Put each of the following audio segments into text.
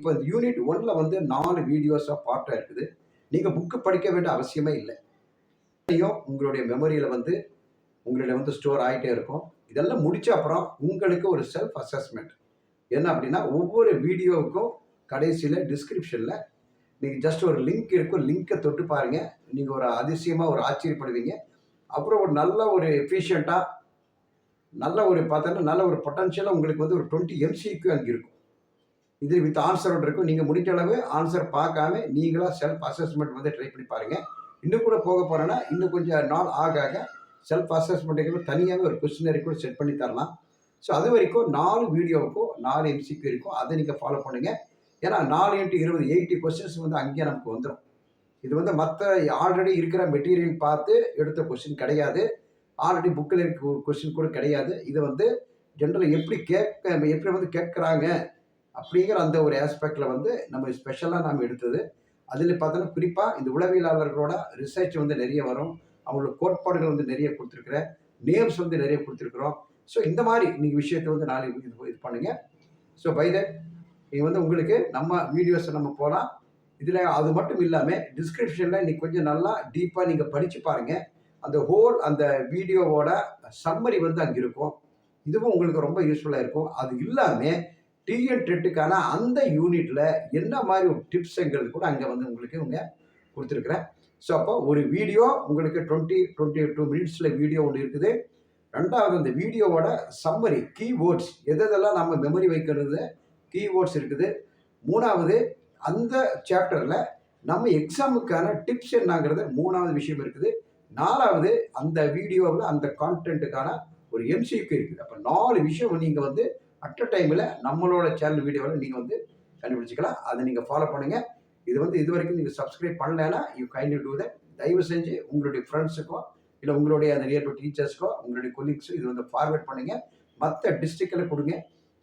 இப்போ இந்த யூனிட் ஒன்ல வந்து நாலு வீடியோஸாக பார்ட்டாக இருக்குது. நீங்கள் புக்கு படிக்க வேண்டிய அவசியமே இல்லை. உங்களுடைய மெமரியில் வந்து உங்களுடைய வந்து ஸ்டோர் ஆகிட்டே இருக்கும். இதெல்லாம் முடிச்ச அப்புறம் உங்களுக்கு ஒரு செல்ஃப் அசஸ்மெண்ட் என்ன அப்படின்னா ஒவ்வொரு வீடியோவுக்கும் கடைசியில் டிஸ்கிரிப்ஷனில் நீங்கள் ஜஸ்ட் ஒரு லிங்க் இருக்கும். லிங்கை தொட்டு பாருங்கள் நீங்கள் ஒரு அதிசயமாக ஒரு ஆச்சரியப்படுவீங்க. அப்புறம் ஒரு நல்ல ஒரு எஃபிஷியண்ட்டாக நல்ல ஒரு பார்த்தோன்னா நல்ல ஒரு பொட்டன்ஷியலாக உங்களுக்கு வந்து ஒரு டுவெண்ட்டி எம்சிக்கு அங்கே இருக்கும். இது வித் ஆன்சரோட இருக்கும். நீங்கள் முடிஞ்ச அளவு ஆன்சர் பார்க்காம நீங்களாக செல்ஃப் அசஸ்மெண்ட் வந்து ட்ரை பண்ணி பாருங்கள் இன்னும் கூட போக போகிறேன்னா இன்னும் கொஞ்சம் நாள் ஆக ஆக செல்ஃப் அசஸ்மெண்ட்டுக்கு தனியாகவே ஒரு கொஸ்டினரி கூட செட் பண்ணி தரலாம். ஸோ அது வரைக்கும் நாலு வீடியோவுக்கும் நாலு எம்சிக்கு இருக்கும் அதை நீங்கள் ஃபாலோ பண்ணுங்கள் ஏன்னா நாலு இன்ட்டு இருபது எயிட்டி கொஸ்டின்ஸ் வந்து அங்கேயே நமக்கு வந்துடும் இது வந்து மற்ற ஆல்ரெடி இருக்கிற மெட்டீரியல் பார்த்து எடுத்த கொஸ்டின் கிடையாது. ஆல்ரெடி புக்கில் இருக்க கொஸ்டின் கூட கிடையாது. இது வந்து ஜென்ரலாக எப்படி கேட்க எப்படி வந்து கேட்குறாங்க அப்படிங்கிற அந்த ஒரு ஆஸ்பெக்டில் வந்து நம்ம ஸ்பெஷலாக நாம் எடுத்தது. அதில் பார்த்தோன்னா குறிப்பாக இந்த உளவியலாளர்களோட ரிசர்ச் வந்து நிறைய வரும். அவங்களோட கோட்பாடுகள் வந்து நிறைய கொடுத்துருக்குறேன். நேம்ஸ் வந்து நிறைய கொடுத்துருக்குறோம். ஸோ இந்த மாதிரி நீங்கள் விஷயத்தை வந்து நாளைக்கு இது இது பண்ணுங்கள் ஸோ பை தட் நீங்கள் வந்து உங்களுக்கு நம்ம வீடியோஸை நம்ம போகலாம் இதில் அது மட்டும் இல்லாமல் டிஸ்கிரிப்ஷனில் இன்றைக்கி கொஞ்சம் நல்லா டீப்பாக நீங்கள் படித்து பாருங்கள் அந்த ஹோல் அந்த வீடியோவோட சம்மரி வந்து அங்கே இருக்கும். இதுவும் உங்களுக்கு ரொம்ப யூஸ்ஃபுல்லாக இருக்கும். அது இல்லாமல் டிஎன் டெட்டுக்கான அந்த யூனிட்டில் என்ன மாதிரி ஒரு டிப்ஸுங்கிறது கூட அங்கே வந்து உங்களுக்கு இவங்க கொடுத்துருக்குறேன். ஸோ அப்போ ஒரு வீடியோ உங்களுக்கு டுவெண்ட்டி டுவெண்ட்டி டூ மினிட்ஸில் வீடியோ ஒன்று இருக்குது. ரெண்டாவது அந்த வீடியோவோட சம்மரி கீவேர்ட்ஸ் எதெல்லாம் நம்ம மெமரி வைக்கிறது கீவேர்ட்ஸ் இருக்குது. மூணாவது அந்த சாப்டரில் நம்ம எக்ஸாமுக்கான டிப்ஸ் என்னங்கிறது மூணாவது விஷயம் இருக்குது. நாலாவது அந்த வீடியோவில் அந்த கான்டென்ட்டுக்கான ஒரு எம்சிக்கு இருக்குது. அப்போ நாலு விஷயம் நீங்கள் வந்து அட் அ டைமில் நம்மளோட சேனல் வீடியோவில் நீங்கள் வந்து கண்டுபிடிச்சிக்கலாம். அதை நீங்கள் ஃபாலோ பண்ணுங்கள் இது வந்து இது வரைக்கும் நீங்கள் சப்ஸ்கிரைப் பண்ணலைன்னா யூ கைண்ட்லி டூ தட் தயவு செஞ்சு உங்களுடைய ஃப்ரெண்ட்ஸுக்கோ இல்லை உங்களுடைய அந்த நியர் டீச்சர்ஸ்க்கோ உங்களுடைய கொலீக்ஸோ இது வந்து ஃபார்வேர்ட் பண்ணுங்கள் மற்ற டிஸ்ட்ரிக்டில் கொடுங்க.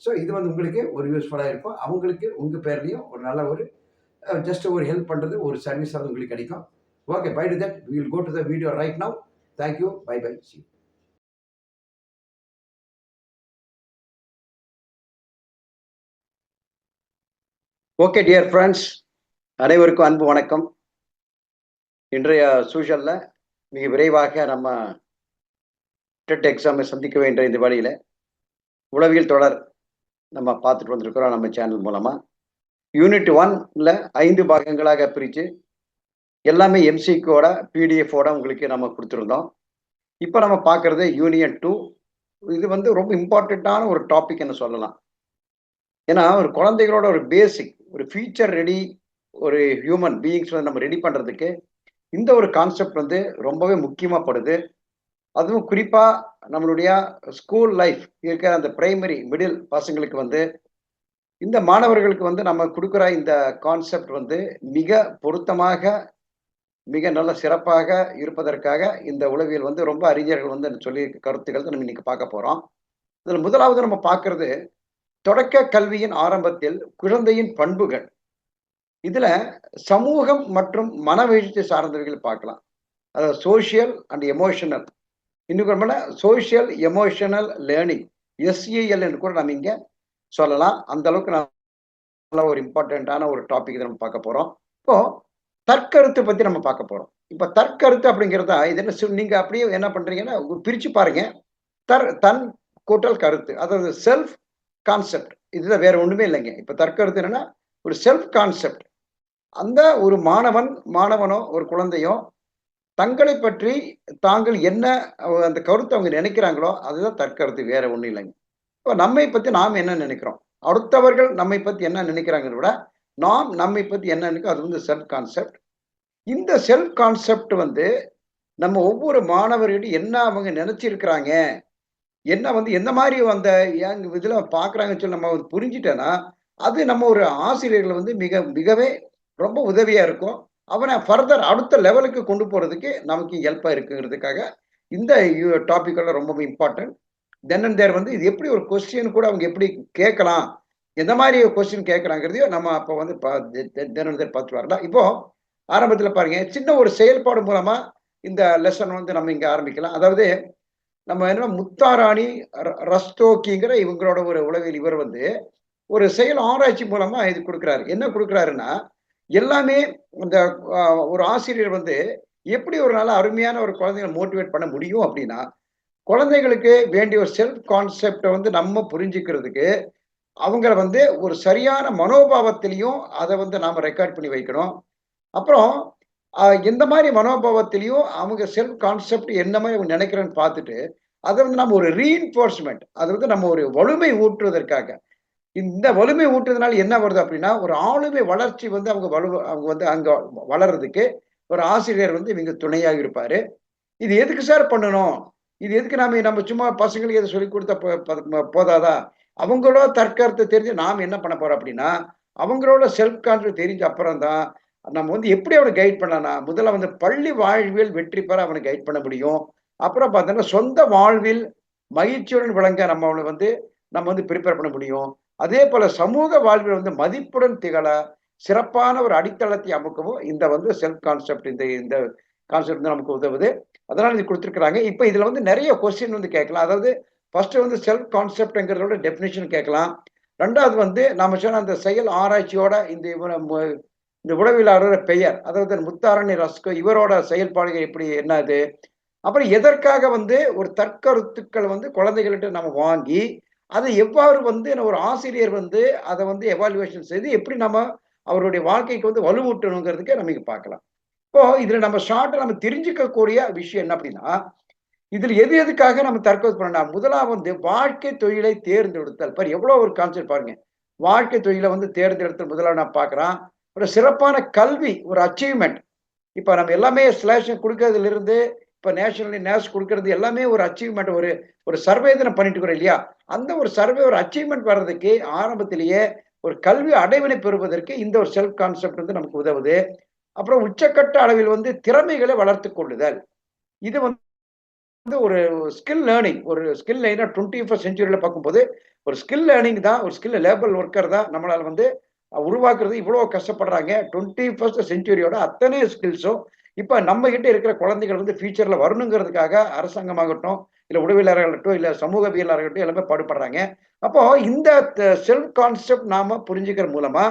ஸோ இது வந்து உங்களுக்கு ஒரு யூஸ்ஃபுல்லாக இருக்கும். அவங்களுக்கு உங்கள் பேர்லேயும் ஒரு நல்ல ஒரு ஜஸ்ட் ஒரு ஹெல்ப் பண்ணுறது ஒரு சர்வீஸ் அது உங்களுக்கு கிடைக்கும். Okay bye to that will go to the video right now thank you bye bye see okay dear friends அனைவருக்கும் அன்பு வணக்கம். இன்றைய சூழலில் மிக விரைவாக நம்ம டெட் எக்ஸாமை சந்திக்க வேண்டிய இந்த வழியில் உளவியல் தொடர் நம்ம பார்த்துட்டு வந்திருக்கிறோம் நம்ம சேனல் மூலமாக யூனிட் ஒன்ல ஐந்து பாகங்களாக பிரித்து எல்லாமே எம்சிக்கோட பிடிஎஃபோட உங்களுக்கு நம்ம கொடுத்துருந்தோம். இப்போ நம்ம பார்க்குறது யூனியன் டூ இது வந்து ரொம்ப இம்பார்ட்டண்ட்டான ஒரு டாபிக் என்ன சொல்லலாம். ஏன்னா ஒரு குழந்தைகளோட ஒரு பேசிக் ஒரு ஃபியூச்சர் ரெடி ஒரு ஹியூமன் பீயிங்ஸ் வந்து நம்ம ரெடி பண்ணுறதுக்கு இந்த ஒரு கான்செப்ட் வந்து ரொம்பவே முக்கியமாகப்படுது அதுவும் குறிப்பாக நம்மளுடைய ஸ்கூல் லைஃப் இருக்கிற அந்த பிரைமரி மிடில் பசங்களுக்கு வந்து இந்த மாணவர்களுக்கு வந்து நம்ம கொடுக்குற இந்த கான்செப்ட் வந்து மிக பொருத்தமாக மிக நல்ல சிறப்பாக இருப்பதற்காக இந்த உளவியல் வந்து ரொம்ப அறிஞர்கள் வந்து சொல்லி கருத்துக்கள் நம்ம இன்னைக்கு பார்க்க போகிறோம் இதில் முதலாவது நம்ம பார்க்கறது தொடக்க கல்வியின் ஆரம்பத்தில் குழந்தையின் பண்புகள். இதுல சமூகம் மற்றும் மனவீழ்ச்சி சார்ந்தவர்கள் பார்க்கலாம். அதாவது சோசியல் அண்ட் எமோஷனல் இன்னும் சோசியல் எமோஷனல் லேர்னிங் எஸ்இஎல் என்று கூட நம்ம இங்க சொல்லலாம். அந்த அளவுக்கு நல்ல ஒரு இம்பார்ட்டண்ட்டான ஒரு டாபிக் நம்ம பார்க்க போறோம். இப்போ தற்கருத்து பத்தி நம்ம பார்க்க போறோம். இப்போ தற்கருத்து அப்படிங்கிறதா இது என்ன நீங்க அப்படியே என்ன பண்றீங்கன்னா பிரிச்சு பாருங்க. தர் தன் கூட்டல் கருத்து. அதாவது செல்ஃப் கான்செப்ட் இதுதான் வேற ஒண்ணுமே இல்லைங்க. இப்ப தற்கருத்து என்னன்னா ஒரு செல்ஃப் கான்செப்ட் அந்த ஒரு மாணவன் மாணவனோ ஒரு குழந்தையோ தங்களை பற்றி தாங்கள் என்ன அந்த கருத்தை அவங்க நினைக்கிறாங்களோ அதுதான் தற்கருத்து வேற ஒன்றும் இல்லைங்க. இப்போ நம்மை பற்றி நாம் என்ன நினைக்கிறோம்? அடுத்தவர்கள் நம்மை பற்றி என்ன நினைக்கிறாங்கிறத விட நாம் நம்மை பற்றி என்ன நினைக்கிறோம்? அது வந்து செல்ஃப் கான்செப்ட் இந்த செல்ஃப் கான்செப்ட் வந்து நம்ம ஒவ்வொரு மாணவர்கிட்ட என்ன அவங்க நினைச்சிருக்கிறாங்க? என்ன வந்து எந்த மாதிரி அந்த இதில் பார்க்குறாங்கன்னு சொல்லி நம்ம புரிஞ்சிட்டேன்னா அது நம்ம ஒரு ஆசிரியர்கள் வந்து மிக மிகவே ரொம்ப உதவியாக இருக்கும். அவனை ஃபர்தர் அடுத்த லெவலுக்கு கொண்டு போகிறதுக்கு நமக்கு ஹெல்ப்பாக இருக்குங்கிறதுக்காக இந்த டாப்பிக்கெல்லாம் ரொம்ப இம்பார்ட்டன்ட் தென் அண்ட் தேர் வந்து இது எப்படி ஒரு கொஸ்டின் கூட அவங்க எப்படி கேட்கலாம் எந்த மாதிரி கொஸ்டின் கேட்கலாங்கிறதையும் நம்ம அப்போ வந்து தென் அண்ட் தேர் பார்த்துட்டு வரலாம் இப்போ ஆரம்பத்தில் பாருங்க சின்ன ஒரு செயல்பாடு மூலமாக இந்த லெசன் வந்து நம்ம இங்கே ஆரம்பிக்கலாம். அதாவது நம்ம என்ன முத்தாராணி ரஸ்தோக்கிங்கிற இவங்களோட ஒரு உலகில் இவர் வந்து ஒரு செயல் ஆராய்ச்சி மூலமா இது கொடுக்குறாரு. என்ன கொடுக்குறாருன்னா எல்லாமே இந்த ஒரு ஆசிரியர் வந்து எப்படி ஒரு நல்ல அருமையான ஒரு குழந்தைகளை மோட்டிவேட் பண்ண முடியும் அப்படின்னா குழந்தைகளுக்கு வேண்டிய ஒரு செல்ஃப் கான்செப்டை வந்து நம்ம புரிஞ்சுக்கிறதுக்கு அவங்கள வந்து ஒரு சரியான மனோபாவத்திலையும் அதை வந்து நாம் ரெக்கார்ட் பண்ணி வைக்கணும். அப்புறம் எந்த மாதிரி மனோபாவத்திலையும் அவங்க செல்ஃப் கான்செப்ட் என்ன மாதிரி அவங்க நினைக்கிறேன்னு பார்த்துட்டு அதை வந்து நம்ம ஒரு ரீஎன்ஃபோர்ஸ்மெண்ட் அதை வந்து நம்ம ஒரு வலிமை ஊற்றுவதற்காக இந்த வலிமை ஊட்டுறதுனால என்ன வருது அப்படின்னா ஒரு ஆளுமை வளர்ச்சி வந்து அவங்க வலு அவங்க வந்து அங்க வளர்றதுக்கு ஒரு ஆசிரியர் வந்து இவங்க துணையாக இருப்பாரு. இது எதுக்கு சார் பண்ணணும்? இது எதுக்கு நாம நம்ம சும்மா பசங்களுக்கு எதை சொல்லி கொடுத்தா போதாதா? அவங்களோட தற்கருத்தை தெரிஞ்சு நாம் என்ன பண்ண போறோம் அப்படின்னா அவங்களோட செல்ஃப் கான்ஃபிடன்ஸ் தெரிஞ்ச அப்புறம் தான் நம்ம வந்து எப்படி அவனை கைட் பண்ணலாம் முதல்ல வந்து பள்ளி வாழ்வில் வெற்றி பெற அவனை கைட் பண்ண முடியும். அப்புறம் பார்த்தோன்னா சொந்த வாழ்வில் மகிழ்ச்சியுடன் விளங்க நம்ம அவனை வந்து நம்ம வந்து ப்ரிப்பேர் பண்ண முடியும். அதே போல சமூக வாழ்வில் வந்து மதிப்புடன் திகழ சிறப்பான ஒரு அடித்தளத்தை அமைக்கவும் இந்த வந்து செல்ஃப் கான்செப்ட் இந்த இந்த கான்செப்ட் வந்து நமக்கு உதவுது. அதனால இது கொடுத்துருக்குறாங்க. இப்போ இதில் வந்து நிறைய கொஸ்டின் வந்து கேட்கலாம். அதாவது ஃபர்ஸ்ட் வந்து செல்ஃப் கான்செப்ட்ங்கிறதோட டெஃபினேஷன் கேட்கலாம். ரெண்டாவது வந்து நம்ம சொன்ன அந்த செயல் ஆராய்ச்சியோட இந்த இந்த உளவியலாளர் பெயர் அதாவது முத்தாரணி ரஸ்கோ இவரோட செயல்பாடுகள் எப்படி என்னது? அப்புறம் எதற்காக வந்து ஒரு தற்கருத்துக்கள் வந்து குழந்தைகள்கிட்ட நம்ம வாங்கி அதை எவ்வாறு வந்து ஒரு ஆசிரியர் வந்து அதை வந்து எவாலுவேஷன் செய்து எப்படி நம்ம அவருடைய வாழ்க்கைக்கு வந்து வலுவூட்டணுங்கிறதுக்கு நம்ம இங்கே பார்க்கலாம். இப்போ இதில் நம்ம ஷார்ட்டை நம்ம தெரிஞ்சுக்கக்கூடிய விஷயம் என்ன அப்படின்னா இதில் எது எதுக்காக நம்ம தற்கொலை பண்ணலாம் முதலாக வந்து வாழ்க்கை தொழிலை தேர்ந்தெடுத்தல். பாரு எவ்வளோ ஒரு கான்செப்ட் பாருங்க. வாழ்க்கை தொழிலை வந்து தேர்ந்தெடுத்தல் முதலாக நான் பார்க்குறேன். ஒரு சிறப்பான கல்வி ஒரு அச்சீவ்மெண்ட் இப்போ நம்ம எல்லாமே ஸ்லேஷன் கொடுக்கறதுல இருந்து இப்போ நேஷனல் நேஷ் கொடுக்கறது எல்லாமே ஒரு அச்சீவ்மெண்ட் ஒரு ஒரு சர்வே தான் பண்ணிட்டு இருக்கிறோம் இல்லையா? அந்த ஒரு சர்வே ஒரு அச்சீவ்மெண்ட் வர்றதுக்கு ஆரம்பத்திலேயே ஒரு கல்வி அடைவினை பெறுவதற்கு இந்த ஒரு செல்ஃப் கான்செப்ட் வந்து நமக்கு உதவுது. அப்புறம் உச்சக்கட்ட அளவில் வந்து திறமைகளை வளர்த்து கொள்ளுதல். இது வந்து ஒரு ஸ்கில் லேர்னிங் ஒரு ஸ்கில் லேர்னர் டுவெண்ட்டி ஃபஸ்ட் செஞ்சுரியில் பார்க்கும்போது ஒரு ஸ்கில் லேர்னிங் தான் ஒரு ஸ்கில் லேபல் ஒர்க்கர் தான் நம்மளால் வந்து உருவாக்குறது இவ்வளோ கஷ்டப்படுறாங்க. டுவெண்ட்டி ஃபர்ஸ்ட் செஞ்சுரியோட அத்தனை ஸ்கில்ஸும் இப்போ நம்ம கிட்ட இருக்கிற குழந்தைகள் வந்து ஃபியூச்சரில் வரணுங்கிறதுக்காக அரசாங்கமாகட்டும் இல்லை உடவியலாளர்களாகட்டும் இல்லை சமூகவியலாளர்களாகட்டும் எல்லாமே பாடுபடுறாங்க. அப்போ இந்த செல்ஃப் கான்செப்ட் நாம புரிஞ்சுக்கிற மூலமா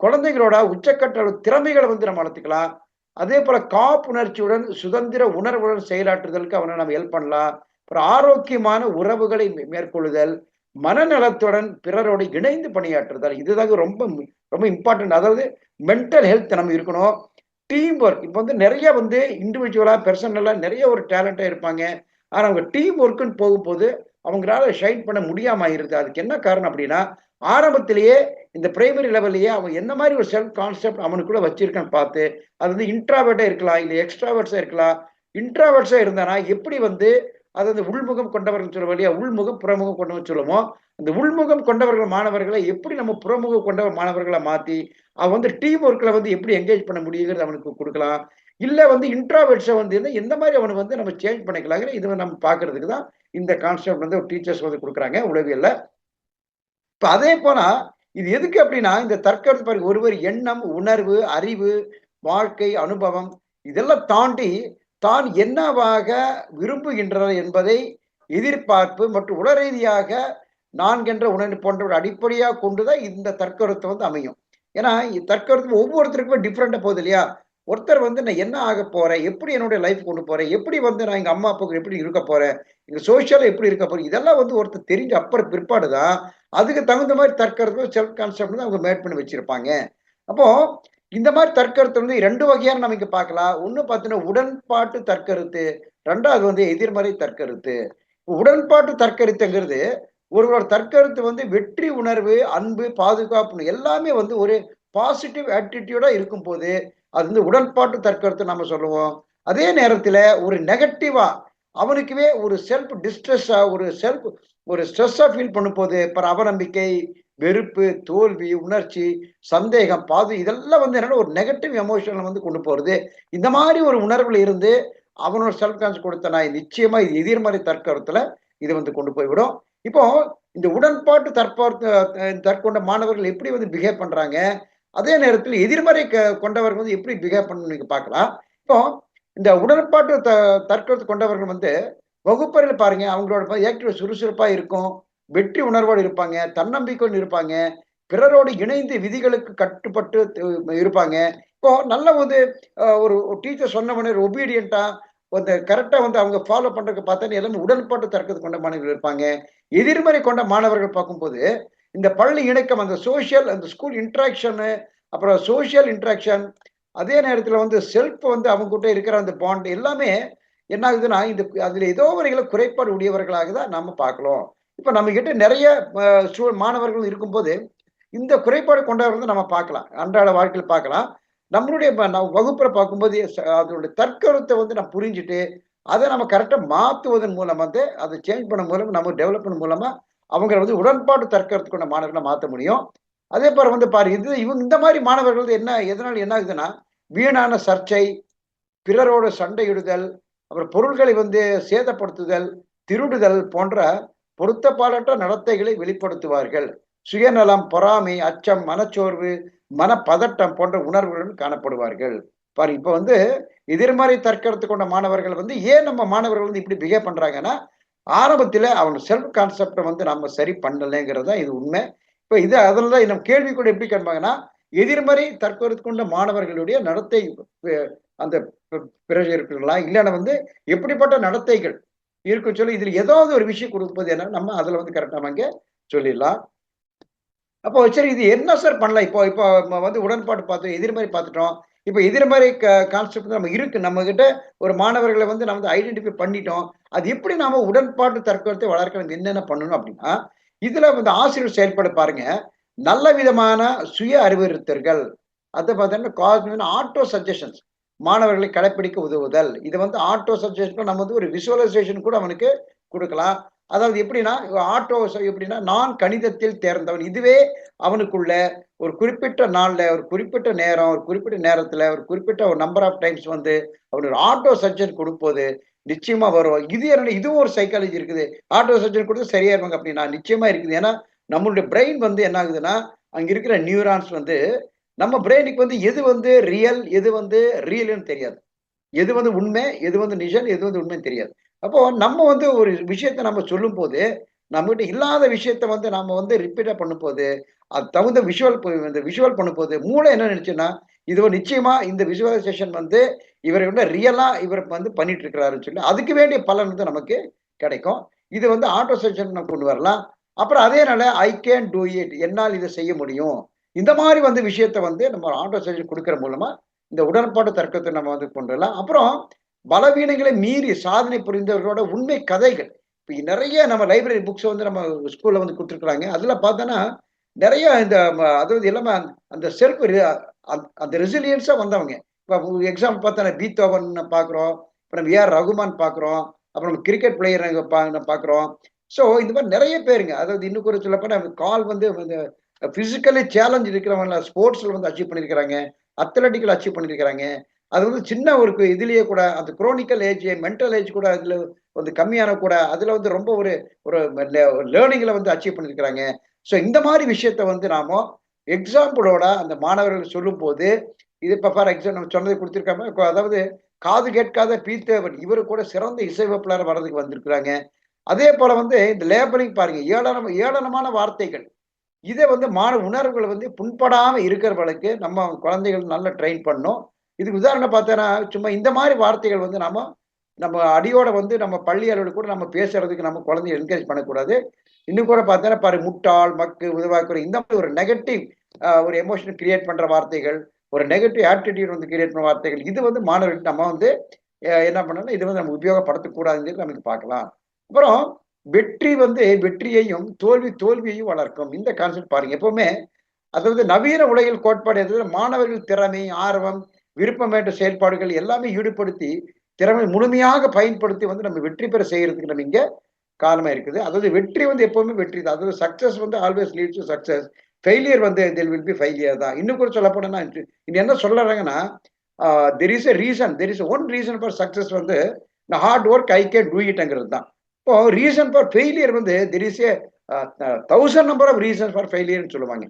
குழந்தைகளோட உச்சக்கட்ட திறமைகளை வந்து நம்ம வளர்த்துக்கலாம். அதே போல காப்புணர்ச்சியுடன் சுதந்திர உணர்வுடன் செயலாற்றுதலுக்கு அவனை நம்ம ஹெல்ப் பண்ணலாம். அப்புறம் ஆரோக்கியமான உறவுகளை மேற்கொள்ளுதல் மனநலத்துடன் பிறரோடு இணைந்து பணியாற்றுதல். இதுதாங்க ரொம்ப ரொம்ப இம்பார்ட்டன்ட் அதாவது மென்டல் ஹெல்த் நம்ம இருக்கணும். டீம் ஒர்க் இப்போ வந்து நிறைய வந்து இண்டிவிஜுவலா பெர்சனலா நிறைய ஒரு டேலண்டா இருப்பாங்க. ஆனா அவங்க டீம் ஒர்க்குன்னு போகும்போது அவங்களால ஷைன் பண்ண முடியாம ஆயிருது. அதுக்கு என்ன காரணம் அப்படின்னா ஆரம்பத்திலேயே இந்த பிரைமரி லெவல்லையே அவன் என்ன மாதிரி ஒரு செல்ஃப் கான்செப்ட் அவனுக்குள்ள வச்சிருக்கான்னு பார்த்து அது வந்து இன்ட்ராவர்ட்டா இருக்கலாம் இல்லை எக்ஸ்ட்ராவேர்ட்ஸா இருக்கலாம். இன்ட்ராவேர்ட்ஸா இருந்தானா எப்படி வந்து அதாவது வந்து உள்முகம் கொண்டவர்கள் சொல்லுவோம் இல்லையா? உள்முகம் புறமுகம் கொண்டவன் சொல்லுவோம் அந்த உள்முகம் கொண்டவர்கள் மாணவர்களை எப்படி நம்ம புறமுகம் கொண்டவர் மாணவர்களை மாத்தி அவன் வந்து டீம் ஒர்க்ல வந்து எப்படி என்கேஜ் பண்ண முடியுங்கிறது அவனுக்கு கொடுக்கலாம். இல்ல வந்து இன்ட்ராவெர்ட்ஸை வந்து எந்த மாதிரி அவனை வந்து நம்ம சேஞ்ச் பண்ணிக்கலாங்கிற இது நம்ம பாக்குறதுக்கு தான் இந்த கான்செப்ட் வந்து டீச்சர்ஸ் வந்து கொடுக்குறாங்க உளவியல்ல. இப்ப அதே போனா இது எதுக்கு அப்படின்னா இந்த தற்கருத்து பாருங்க ஒருவர் எண்ணம் உணர்வு அறிவு வாழ்க்கை அனுபவம் இதெல்லாம் தாண்டி தான் என்னவாக விரும்புகின்றனர் என்பதை எதிர்பார்ப்பு மற்றும் உளரீதியாக நான்கென்ற உணர்வு போன்ற அடிப்படையாக கொண்டுதான் இந்த தற்கருத்து வந்து அமையும். ஏன்னா தற்கருத்து ஒவ்வொருத்தருக்குமே டிஃப்ரெண்டாக போகுது இல்லையா? ஒருத்தர் வந்து நான் என்ன ஆக போறேன்? எப்படி என்னுடைய லைஃப் கொண்டு போறேன்? எப்படி வந்து நான் எங்க அம்மா அப்பாவுக்கு எப்படி இருக்க போறேன்? எங்க சோசியலா எப்படி இருக்க போறேன்? இதெல்லாம் வந்து ஒருத்தர் தெரிஞ்ச அப்புறம் பிற்பாடு தான். அதுக்கு தகுந்த மாதிரி தற்கருத்து செல்ஃப் கான்செப்ட் தான் அவங்க மேட் பண்ணி வச்சிருப்பாங்க. அப்போ இந்த மாதிரி தற்கருத்து வந்து ரெண்டு வகையான நம்ம இங்க பார்க்கலாம். ஒண்ணு பார்த்தீங்கன்னா உடன்பாட்டு தற்கருத்து ரெண்டாவது வந்து எதிர்மறை தற்கருத்து உடன்பாட்டு தற்கருத்துங்கிறது ஒருவரோட தற்கருத்து வந்து வெற்றி உணர்வு அன்பு பாதுகாப்பு எல்லாமே வந்து ஒரு பாசிட்டிவ் ஆட்டிடியூடா இருக்கும் போது அது வந்து உடன்பாட்டு தற்கருத்து நம்ம சொல்லுவோம். அதே நேரத்துல ஒரு நெகட்டிவா அவனுக்குவே ஒரு செல்ஃப் டிஸ்ட்ரெஸ்ஸா ஒரு செல்ஃப் ஒரு ஸ்ட்ரெஸ்ஸா ஃபீல் பண்ணும் போது அவநம்பிக்கை வெறுப்பு தோல்வி உணர்ச்சி சந்தேகம் பாது இதெல்லாம் வந்து என்னன்னா ஒரு நெகட்டிவ் எமோஷனில் வந்து கொண்டு போகிறது இந்த மாதிரி ஒரு உணர்வுல இருந்து அவனோட செல்ஃப் கான்ஸ் கொடுத்த நான் நிச்சயமா இது எதிர்மறை தற்கருத்துல இது வந்து கொண்டு போய்விடும். இப்போ இந்த உடன்பாட்டு தற்பார்த்து தற்கொண்ட மாணவர்கள் எப்படி வந்து பிஹேவ் பண்றாங்க? அதே நேரத்தில் எதிர்மறை கொண்டவர்கள் வந்து எப்படி பிஹேவ் பண்ணணும் நீங்க பார்க்கலாம். இப்போ இந்த உடன்பாட்டு த தற்கருத்து கொண்டவர்கள் வந்து வகுப்பறையில் பாருங்க அவங்களோட ஆக்டிவ் சுறுசுறுப்பாக இருக்கும். வெற்றி உணர்வோடு இருப்பாங்க தன்னம்பிக்கையோடு இருப்பாங்க பிறரோடு இணைந்து விதிகளுக்கு கட்டுப்பட்டு இருப்பாங்க. இப்போ நல்ல வந்து ஒரு டீச்சர் சொன்ன உடனே ஒபீடியண்டா அந்த கரெக்டாக வந்து அவங்க ஃபாலோ பண்ணுறதுக்கு பார்த்தா எல்லாமே உடன்பாட்டு தர்க்கத்து கொண்ட மாணவர்கள் இருப்பாங்க. எதிர்மறை கொண்ட மாணவர்கள் பார்க்கும்போது இந்த பள்ளி இணக்கம் அந்த சோசியல் அந்த ஸ்கூல் இன்ட்ராக்ஷனு அப்புறம் சோசியல் இன்ட்ராக்ஷன் அதே நேரத்தில் வந்து செல்ஃப் வந்து அவங்க கிட்ட இருக்கிற அந்த பாண்ட் எல்லாமே என்ன ஆகுதுன்னா இந்த அதில் ஏதோ வரைகளை குறைபாடு உடையவர்களாக தான் நம்ம பார்க்கலாம் இப்ப நம்ம கிட்ட நிறைய மாணவர்கள் இருக்கும்போது இந்த குறைபாடு கொண்டவர்கள் நம்ம பார்க்கலாம். அன்றாட வாழ்க்கையில் பார்க்கலாம். நம்மளுடைய வகுப்புல பார்க்கும்போது அதனுடைய தற்கருத்தை வந்து நம்ம புரிஞ்சுட்டு அதை நம்ம கரெக்டாக மாற்றுவதன் மூலம் வந்து அதை சேஞ்ச் பண்ண மூலம் நம்ம டெவலப் பண்ண மூலமா அவங்கள வந்து உடன்பாடு தற்கருத்து கொண்ட மாணவர்களை மாற்ற முடியும். அதே போல வந்து பாரு இது இவங்க இந்த மாதிரி மாணவர்கள் என்ன எதனால் என்ன ஆகுதுன்னா வீணான சர்ச்சை பிறரோட சண்டையிடுதல் அப்புறம் பொருள்களை வந்து சேதப்படுத்துதல் திருடுதல் போன்ற பொருத்தப்பாடற்ற நடத்தைகளை வெளிப்படுத்துவார்கள். சுயநலம் பொறாமை அச்சம் மனச்சோர்வு மனப்பதட்டம் போன்ற உணர்வுகளுடன் காணப்படுவார்கள். பாரு இப்போ வந்து எதிர்மறை தற்கருத்து கொண்ட மாணவர்கள் வந்து ஏன் நம்ம மாணவர்கள் வந்து இப்படி பிஹேவ் பண்றாங்கன்னா ஆரம்பத்தில் அவங்க செல்ஃப் கான்செப்டை வந்து நம்ம சரி பண்ணலைங்கிறது தான் இது உண்மை. இப்போ இது அதில் தான் நம்ம கேள்வி கூட எப்படி கேட்பாங்கன்னா எதிர்மறை தற்கொலை கொண்ட மாணவர்களுடைய நடத்தை அந்த பிறகு இருக்குங்களா இல்லைன்னா வந்து எப்படிப்பட்ட நடத்தைகள் இருக்கும் சொல்லி இதுல ஏதாவது ஒரு விஷயம் கொடுப்பது என்ன நம்ம அதுல வந்து கரெக்டா அங்கே சொல்லிடலாம். அப்போ சரி இது என்ன சார் பண்ணலாம்? இப்போ இப்போ வந்து உடன்பாடு பார்த்தோம் எதிர்மறை பார்த்துட்டோம். இப்போ எதிர்மறை கான்செப்ட் நம்ம இருக்கு. நம்ம கிட்ட ஒரு மாணவர்களை வந்து நம்ம வந்து ஐடென்டிஃபை பண்ணிட்டோம். அது எப்படி நாம உடன்பாட்டு தற்கொலத்தை வளர்க்கணும் என்னென்ன பண்ணணும் அப்படின்னா இதுல வந்து ஆசிரியர் செயல்பட பாருங்க. நல்ல விதமான சுய அறிவுறுத்தல்கள். அதை பார்த்தீங்கன்னா ஆட்டோ சஜஷன்ஸ் மாணவர்களை கடைப்பிடிக்க உதவுதல். இது வந்து ஆட்டோ சஜஷன் நம்ம வந்து ஒரு விசுவலைசேஷன் கூட அவனுக்கு கொடுக்கலாம். அதாவது எப்படின்னா ஆட்டோ எப்படின்னா நான் கணிதத்தில் தேர்ந்தவன். இதுவே அவனுக்குள்ள ஒரு குறிப்பிட்ட நாளில் ஒரு குறிப்பிட்ட நேரம் ஒரு குறிப்பிட்ட நேரத்தில் ஒரு குறிப்பிட்ட ஒரு நம்பர் ஆஃப் டைம்ஸ் வந்து அவனுக்கு ஆட்டோ சர்ஜன் கொடுப்போது நிச்சயமா வரும். இது என்ன இதுவும் ஒரு சைக்காலஜி இருக்குது. ஆட்டோ சர்ஜன் கொடுத்து சரியா இருப்பாங்க அப்படின்னா நிச்சயமா இருக்குது. ஏன்னா நம்மளுடைய பிரெயின் வந்து என்ன ஆகுதுன்னா அங்க இருக்கிற நியூரான்ஸ் வந்து நம்ம பிரெயினுக்கு வந்து எது வந்து ரியல் எது வந்து ரியல்னு தெரியாது. எது வந்து உண்மை எது வந்து நிஜம் எது வந்து உண்மைன்னு தெரியாது. அப்போ நம்ம வந்து ஒரு விஷயத்த நம்ம சொல்லும் போது நம்மகிட்ட இல்லாத விஷயத்த வந்து நம்ம வந்து ரிப்பீட்டா பண்ணும் போது அது தகுந்த விஷுவல் இந்த விஷுவல் பண்ணும்போது மூளை என்ன நினைச்சுன்னா இது நிச்சயமா இந்த விசுவலைசேஷன் வந்து இவர் வந்து ரியலா இவர் வந்து பண்ணிட்டு இருக்கிறாருன்னு சொல்லி அதுக்கு வேண்டிய பலன் வந்து நமக்கு கிடைக்கும். இது வந்து ஆட்டோ செஷன் கொண்டு வரலாம். அப்புறம் அதே நாள ஐ கேன் டூ இட் என்னால் இதை செய்ய முடியும். இந்த மாதிரி வந்து விஷயத்த வந்து நம்ம ஆட்டோ செஷன் கொடுக்கற மூலமா இந்த உடன்பாட்டு தர்க்கத்தை நம்ம வந்து கொண்டு வரலாம் அப்புறம் பலவீனங்களை மீறி சாதனை புரிந்தவர்களோட உண்மை கதைகள். இப்போ நிறைய நம்ம லைப்ரரி புக்ஸை வந்து நம்ம ஸ்கூல்ல வந்து கொடுத்துருக்குறாங்க. அதுல பார்த்தோன்னா நிறைய இந்த அதாவது இல்லாமல் அந்த செல்ஃப் அந்த ரெசிலியன்ஸா வந்தவங்க. இப்போ எக்ஸாம்பிள் பார்த்தா பீத்தோவன் பார்க்குறோம். இப்போ நம்ம ஏஆர் ரகுமான் பார்க்குறோம். அப்புறம் நம்ம கிரிக்கெட் பிளேயர் பா பார்க்குறோம். ஸோ இந்த மாதிரி நிறைய பேருங்க. அதாவது இன்னும் கூட சொல்லப்போனால் கால் வந்து இந்த பிசிக்கலி சேலஞ்ச் இருக்கிறவங்க ஸ்போர்ட்ஸில் வந்து அச்சீவ் பண்ணியிருக்கிறாங்க அத்லட்டிக்கல் அச்சீவ் பண்ணியிருக்கிறாங்க அது வந்து சின்ன ஒரு இதுலேயே கூட அந்த குரோனிக்கல் ஏஜ் மென்டல் ஏஜ் கூட அதில் வந்து கம்மியான கூட அதில் வந்து ரொம்ப ஒரு ஒரு லேர்னிங்கில் வந்து அச்சீவ் பண்ணியிருக்கிறாங்க ஸோ இந்த மாதிரி விஷயத்த வந்து நாம எக்ஸாம்பிளோட அந்த மாணவர்கள் சொல்லும் போது இது இப்போ ஃபார் எக்ஸாம் நம்ம சொன்னதை கொடுத்துருக்காம அதாவது காது கேட்காத பீத்தேவன் இவரு கூட சிறந்த இசைவப்பிலார் வர்றதுக்கு வந்திருக்கிறாங்க. அதே போல வந்து இந்த லேபலிங் பாருங்க ஏளனம் ஏளனமான வார்த்தைகள். இதை வந்து மாண உணர்வுகளை வந்து புண்படாமல் இருக்கிறவர்களுக்கு நம்ம குழந்தைகள் நல்லா ட்ரெயின் பண்ணோம் இதுக்கு உதாரணம் பார்த்தோன்னா சும்மா இந்த மாதிரி வார்த்தைகள் வந்து நம்ம நம்ம அடியோட வந்து நம்ம பள்ளி அளவில் கூட நம்ம பேசுறதுக்கு நம்ம குழந்தைய என்கரேஜ் பண்ணக்கூடாது. இன்னும் கூட பார்த்தோன்னா பாரு முட்டாள் மக்கு உதவாக்குற இந்த மாதிரி ஒரு நெகட்டிவ் ஒரு எமோஷன் கிரியேட் பண்ணுற வார்த்தைகள் ஒரு நெகட்டிவ் ஆட்டிடியூட் வந்து கிரியேட் பண்ண வார்த்தைகள் இது வந்து மாணவர்கள் நம்ம வந்து என்ன பண்ணணும் இது வந்து நம்ம உபயோகப்படுத்தக்கூடாதுன்னு நமக்கு பார்க்கலாம். அப்புறம் வெற்றி வந்து வெற்றியையும் தோல்வி தோல்வியையும் வளர்க்கும். இந்த கான்செப்ட் பாருங்க. எப்பவுமே அதாவது நவீன உலகில் கோட்பாடு மாணவர்கள் திறமை ஆர்வம் விருப்பமேற்ற செயல்பாடுகள் எல்லாமே ஈடுபடுத்தி திறமை முழுமையாக பயன்படுத்தி வந்து நம்ம வெற்றி பெற செய்யறதுக்கு நம்ம இங்க காரணமா இருக்குது. அதாவது வெற்றி வந்து எப்பவுமே வெற்றி தான். அதாவது சக்சஸ் வந்து always leads to success failure வந்து தெல் வில் பி ஃபெயிலியர் தான். இன்னும் கூட சொல்ல போனா இன்னும் என்ன சொல்றாங்கன்னா there is a reason there is one reason for success வந்து hard work I can do இட்ங்கிறது தான் இப்போ ரீசன் ஃபார் ஃபெயிலியர் வந்து there is a thousand number of reason for ஃபெயிலியர்னு சொல்லுவாங்க.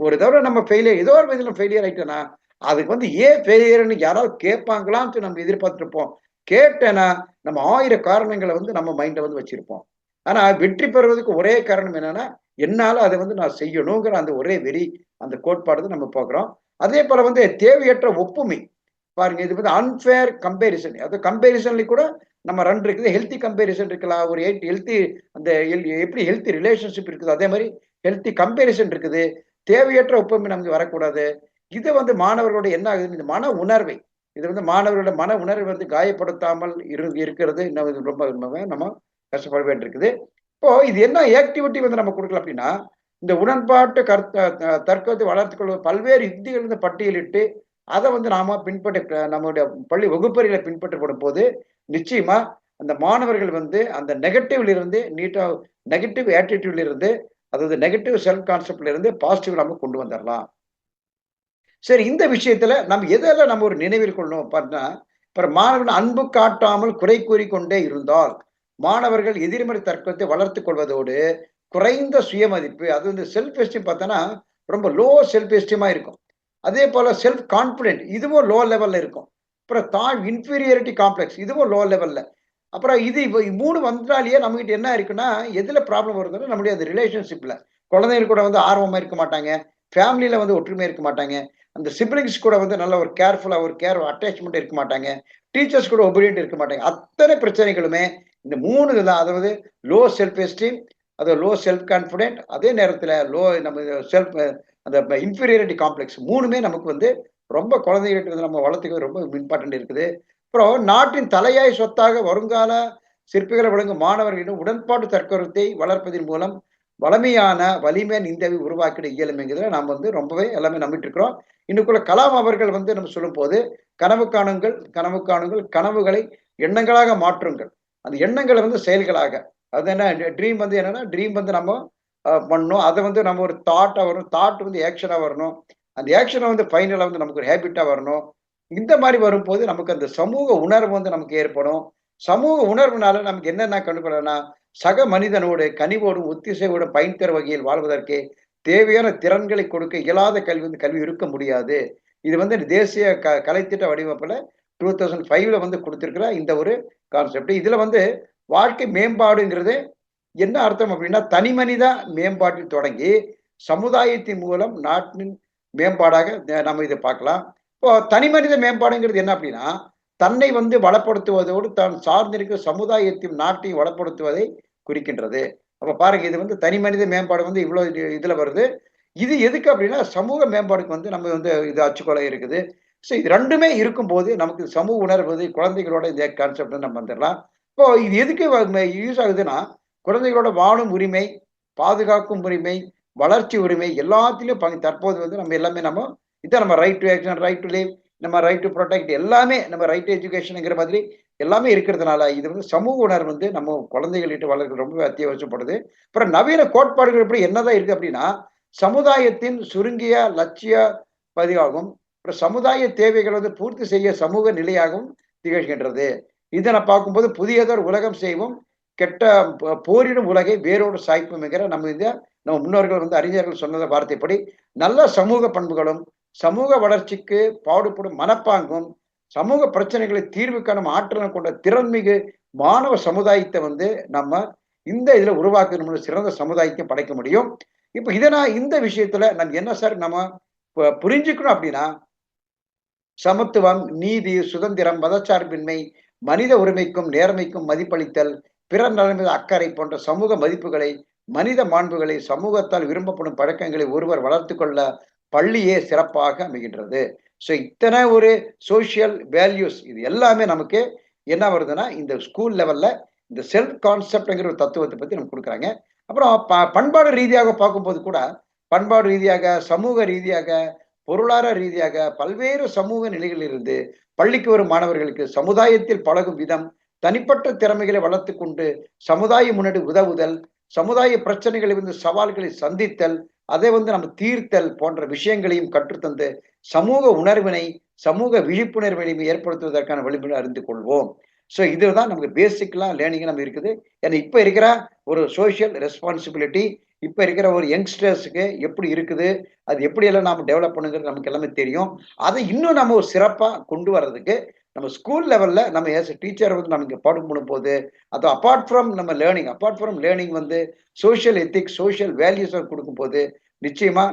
ஒரு தடவை நம்ம ஃபெயிலியர் ஏதோ ஒரு விதத்தில் ஃபெயிலியர் ஆயிட்டோன்னா அதுக்கு வந்து ஏன் ஃபெயிலியர்னு யாராவது கேட்பாங்களான்னு நம்ம எதிர்பார்த்துருப்போம். கேட்டேன்னா நம்ம ஆயிரம் காரணங்களை வந்து நம்ம மைண்டை வந்து வச்சிருப்போம். ஆனா வெற்றி பெறுவதற்கு ஒரே காரணம் என்னன்னா என்னால அதை வந்து நான் செய்யணுங்கிற அந்த ஒரே வெறி அந்த கோட்பாடு நம்ம பார்க்குறோம். அதே போல வந்து தேவையற்ற ஒப்புமை. பாருங்க இது வந்து அன்ஃபேர் கம்பேரிசன் அது கம்பேரிசன்ல கூட நம்ம ரன் இருக்குது. ஹெல்த்தி கம்பேரிசன் இருக்கலாம் ஒரு ஹெல்த்தி அந்த எப்படி ஹெல்த்தி ரிலேஷன்ஷிப் இருக்குது? அதே மாதிரி ஹெல்த்தி கம்பேரிசன் இருக்குது. தேவையற்ற ஒப்புமை நமக்கு வரக்கூடாது. இது வந்து மாணவர்களோட என்ன ஆகுது இந்த மன உணர்வை. இது வந்து மாணவர்களோட மன உணர்வை வந்து காயப்படுத்தாமல் இரு இருக்கிறது. இன்னும் ரொம்ப நம்ம கஷ்டப்பட வேண்டியிருக்குது. இப்போ இது என்ன ஆக்டிவிட்டி வந்து நம்ம கொடுக்கலாம் அப்படின்னா இந்த உடன்பாட்டு கருத்த தர்க்கத்தை வளர்த்துக்கொள்ள பல்வேறு யுக்திகள் வந்து பட்டியலிட்டு அதை வந்து நாம பின்பற்ற நம்மளுடைய பள்ளி வகுப்பறையில பின்பற்றப்படும் போது நிச்சயமா அந்த மாணவர்கள் வந்து அந்த நெகட்டிவ்ல இருந்து நீட்டா நெகட்டிவ் ஆட்டிடியூட்ல இருந்து அதாவது நெகட்டிவ் செல்ஃப் கான்செப்ட்ல இருந்து பாசிட்டிவ் நம்ம கொண்டு வந்துடலாம் சரி இந்த விஷயத்துல நம்ம எதெல்லாம் நம்ம ஒரு நினைவில் கொள்ளணும் பார்த்தா இப்ப மாணவர்கள் அன்பு காட்டாமல் குறை கூறிக்கொண்டே இருந்தால் மாணவர்கள் எதிர்மறை தர்க்கத்தை வளர்த்து கொள்வதோடு குறைந்த சுயமதிப்பு அது வந்து செல்ஃப் எஸ்டீம் பார்த்தோன்னா ரொம்ப லோ செல்ஃப் எஸ்டீமா இருக்கும். அதே போல செல்ஃப் கான்பிடென்ட் இதுவும் லோ லெவல்ல இருக்கும். அப்புறம் தான் இன்ஃபீரியாரிட்டி காம்ப்ளெக்ஸ் இதுவும் லோ. லெவல்ல அப்புறம் இது இப்போ மூணு வந்தாலேயே நம்மகிட்ட என்ன இருக்குன்னா எதுல ப்ராப்ளம் வருதுன்னா நம்முடைய அந்த ரிலேஷன்ஷிப்ல குழந்தைங்க கூட வந்து ஆர்வமா இருக்க மாட்டாங்க. ஃபேமிலியில வந்து ஒற்றுமை இருக்க மாட்டாங்க. அந்த சிப்ளிங்ஸ் கூட வந்து நல்ல ஒரு கேர்ஃபுல்லா ஒரு கேர் அட்டாச்மெண்ட் இருக்க மாட்டாங்க. டீச்சர்ஸ் கூட ஒபீடியன்ட் இருக்க மாட்டாங்க. அத்தனை பிரச்சனைகளுமே இந்த மூணு தான். அதாவது லோ செல்ஃப் எஸ்டீம் அது லோ செல்ஃப் கான்ஃபிடென்ட் அதே நேரத்தில் லோ நம்ம செல்ஃப் அந்த இன்ஃபீரியாரிட்டி காம்ப்ளெக்ஸ் மூணுமே நமக்கு வந்து ரொம்ப குழந்தைகிட்ட வந்து நம்ம வளர்த்துக்க ரொம்ப இம்பார்ட்டன்ட் இருக்குது. அப்புறம் நாட்டின் தலையாய் சொத்தாக வருங்கால சிற்பிகளை வழங்கும் மாணவர்களிடம் உடன்பாட்டு தற்கருத்தை வளர்ப்பதன் மூலம் வளமையான வலிமையான இந்தியாவை உருவாக்கிட இயலுமைங்கிறத நாம் வந்து ரொம்பவே எல்லாமே நம்பிட்டு இருக்கிறோம். இன்னைக்குள்ள கலாம் அவர்கள் வந்து நம்ம சொல்லும் போது கனவு காணுங்கள் கனவு காணுங்கள் கனவுகளை எண்ணங்களாக மாற்றுங்கள். அந்த எண்ணங்களை வந்து செயல்களாக அது என்ன ட்ரீம் வந்து என்னன்னா ட்ரீம் வந்து நம்ம பண்ணணும் அதை வந்து நம்ம ஒரு தாட்டாக வரணும் தாட் வந்து ஆக்ஷனாக வரணும். அந்த ஆக்ஷனை வந்து ஃபைனலாக வந்து நமக்கு ஒரு ஹேபிட்டாக வரணும். இந்த மாதிரி வரும்போது நமக்கு அந்த சமூக உணர்வு வந்து நமக்கு ஏற்படும். சமூக உணர்வுனால நமக்கு என்னென்ன கண்டுபிடனா சக மனிதனோடு கனிவோடும் ஒத்திசைவோடும் பயன் தர வகையில் வாழ்வதற்கு தேவையான திறன்களை கொடுக்க இயலாத கல்வி வந்து கல்வி இருக்க முடியாது. இது வந்து தேசிய க கலைத்திட்ட வடிவமைப்பில் டூ தௌசண்ட் ஃபைவ்ல வந்து கொடுத்துருக்கிற இந்த ஒரு கான்செப்ட் இதுல வந்து வாழ்க்கை மேம்பாடுங்கிறது என்ன அர்த்தம் அப்படின்னா தனி மனித மேம்பாட்டில் தொடங்கி சமுதாயத்தின் மூலம் நாட்டின் மேம்பாடாக நம்ம இதை பார்க்கலாம். இப்போ தனி மனித மேம்பாடுங்கிறது என்ன அப்படின்னா தன்னை வந்து வளப்படுத்துவதோடு தான் சார்ந்திருக்கிற சமுதாயத்தையும் நாட்டையும் வளப்படுத்துவதை குறிக்கின்றது. அப்போ பாருங்க இது வந்து தனி மனித மேம்பாடு வந்து இவ்வளோ இதில் வருது. இது எதுக்கு அப்படின்னா சமூக மேம்பாடுக்கு வந்து நம்ம வந்து இது அச்சுக்கொலை இருக்குது. ஸோ இது ரெண்டுமே இருக்கும்போது நமக்கு சமூக உணர்வு குழந்தைகளோட இந்த கான்செப்ட் நம்ம வந்துடலாம். இப்போ இது எதுக்கு யூஸ் ஆகுதுன்னா குழந்தைகளோட வாழும் உரிமை பாதுகாக்கும் உரிமை வளர்ச்சி உரிமை எல்லாத்திலையும் பங்கு தற்போது வந்து நம்ம எல்லாமே நம்ம இதான் நம்ம right to action right to live நம்ம ரைட் டு ப்ரொடெக்ட் எல்லாமே நம்ம ரைட் டு எஜுகேஷனுங்கிற மாதிரி எல்லாமே இருக்கிறதுனால இது வந்து சமூக உணர்வு வந்து நம்ம குழந்தைகள்கிட்ட வளர்க்க ரொம்ப அத்தியாவசியப்படுது. அப்புறம் நவீன கோட்பாடுகள் எப்படி என்னதான் இருக்கு அப்படின்னா சமுதாயத்தின் சுருங்கிய லட்சிய பதிவாகும். அப்புறம் சமுதாய தேவைகளை வந்து பூர்த்தி செய்ய சமூக நிலையாகவும் திகழ்கின்றது. இதை நான் பார்க்கும்போது புதியதொரு உலகம் செய்வோம். கெட்ட போரிடும் உலகை வேரோடு சாய்ப்புங்கிற நம்ம இந்த நம்ம முன்னோர்கள் வந்து அறிஞர்கள் சொன்னத வார்த்தைப்படி நல்ல சமூக பண்புகளும் சமூக வளர்ச்சிக்கு பாடுபடும் மனப்பாங்கும் சமூக பிரச்சனைகளை தீர்வு காணும் ஆற்றலும் கொண்ட திறன்மிகு மாணவ சமுதாயத்தை வந்து நம்ம இந்த இதில் உருவாக்கணும் சிறந்த சமுதாயத்தையும் படைக்க முடியும். இப்போ இதனால் இந்த விஷயத்துல நம்ம என்ன சார் நம்ம புரிஞ்சுக்கணும் அப்படின்னா சமத்துவம் நீதி சுதந்திரம் மதச்சார்பின்மை மனித உரிமைக்கும் நேர்மைக்கும் மதிப்பளித்தல் பிறர் நலன் மீது அக்கறை போன்ற சமூக மதிப்புகளை மனித மாண்புகளை சமூகத்தால் விரும்பப்படும் பழக்கங்களை ஒருவர் வளர்த்து கொள்ள பள்ளியே சிறப்பாக அமைகின்றது. ஸோ இத்தனை ஒரு சோசியல் வேல்யூஸ் இது எல்லாமே நமக்கு என்ன வருதுன்னா இந்த ஸ்கூல் லெவல்ல இந்த செல்ஃப் கான்செப்ட்ங்கிற ஒரு தத்துவத்தை பத்தி நமக்கு கொடுக்குறாங்க. அப்புறம் ப பண்பாடு ரீதியாக பார்க்கும்போது கூட பண்பாடு ரீதியாக சமூக ரீதியாக பொருளாதார ரீதியாக பல்வேறு சமூக நிலைகளில் இருந்து பள்ளிக்கு வரும் மாணவர்களுக்கு சமுதாயத்தில் பழகும் விதம் தனிப்பட்ட திறமைகளை வளர்த்து கொண்டு சமுதாய முன்னாடி உதவுதல் சமுதாய பிரச்சனைகளை வந்து சவால்களை சந்தித்தல் அதை வந்து நம்ம தீர்த்தல் போன்ற விஷயங்களையும் கற்றுத்தந்து சமூக உணர்வினை சமூக விழிப்புணர்வினையும் ஏற்படுத்துவதற்கான வழிமுறை அறிந்து கொள்வோம். ஸோ இதுதான் நமக்கு பேசிக்லாம் லேர்னிங் நம்ம இருக்குது. ஏன்னா இப்போ இருக்கிற ஒரு சோஷியல் ரெஸ்பான்சிபிலிட்டி இப்போ இருக்கிற ஒரு யங்ஸ்டர்ஸுக்கு எப்படி இருக்குது அது எப்படியெல்லாம் நாம் டெவலப் பண்ணுங்கிறது நமக்கு எல்லாமே தெரியும். அதை இன்னும் நம்ம ஒரு சிறப்பாக கொண்டு வர்றதுக்கு நம்ம ஸ்கூல் லெவலில் நம்ம ஏஸ் டீச்சர் வந்து நமக்கு பாடம் பண்ணும்போது அது அப்பார்ட் ஃப்ரம் நம்ம லேர்னிங் அப்பார்ட் ஃப்ரம் லேர்னிங் வந்து சோஷியல் எத்திக்ஸ் சோஷியல் வேல்யூஸை கொடுக்கும் போது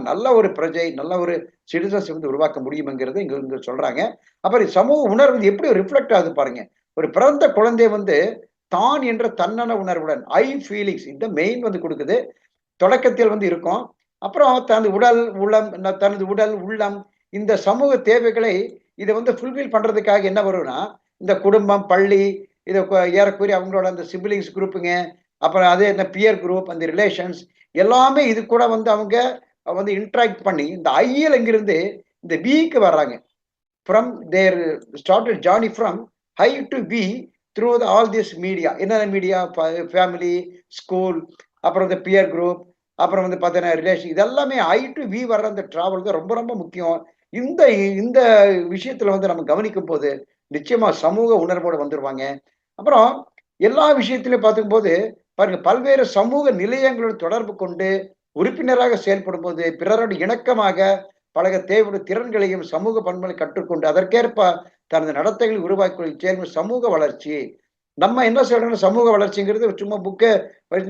நல்ல ஒரு பிரஜை நல்ல ஒரு சிட்டிசன்ஸ் வந்து உருவாக்க முடியுங்கிறது இங்கே இங்கே சொல்கிறாங்க அப்புறம் சமூக உணர்வு வந்து எப்படி ரிஃப்ளெக்ட் ஆகுது பாருங்க. ஒரு பிறந்த குழந்தை வந்து தான் என்ற தன்னன உணர்வுடன் ஐ ஃபீலிங்ஸ் இந்த மெயின் வந்து கொடுக்குது. தொடக்கத்தில் வந்து இருக்கும். அப்புறம் தனது உடல் உள்ளம் தனது உடல் உள்ளம் இந்த சமூக தேவைகளை இதை வந்து ஃபுல்ஃபில் பண்ணுறதுக்காக என்ன வரும்னா இந்த குடும்பம் பள்ளி இதை ஏறக்குறைய அவங்களோட அந்த சிப்ளிங்ஸ் குரூப்புங்க அப்புறம் அதே இந்த பியர் குரூப் அந்த ரிலேஷன்ஸ் எல்லாமே இது கூட வந்து அவங்க வந்து இன்ட்ராக்ட் பண்ணி இந்த ஐயல் இங்கிருந்து இந்த பிக்கு வர்றாங்க. From there started journey from high to be through the all this media என்னென்ன மீடியா ஃபேமிலி ஸ்கூல் அப்புறம் இந்த பியர் குரூப் அப்புறம் வந்து பார்த்தீங்கன்னா ரிலேஷன் இதெல்லாமே ஐ டு வி வர்ற அந்த ட்ராவல் தான் ரொம்ப ரொம்ப முக்கியம். இந்த இந்த விஷயத்துல வந்து நம்ம கவனிக்கும் போது நிச்சயமா சமூக உணர்வோடு வந்துருவாங்க. அப்புறம் எல்லா விஷயத்திலையும் பார்த்துக்கும் போது பாருங்க பல்வேறு சமூக நிலையங்களோட தொடர்பு கொண்டு உறுப்பினராக செயல்படும் போது பிறரோடு இணக்கமாக பழக தேவையான திறன்களையும் சமூக பண்புகளை கற்றுக்கொண்டு அதற்கேற்ப தனது நடத்தைகளை உருவாக்கி செயல்படும் சமூக வளர்ச்சி. நம்ம என்ன சொல்றோம்னா சமூக வளர்ச்சிங்கிறது சும்மா புக்கை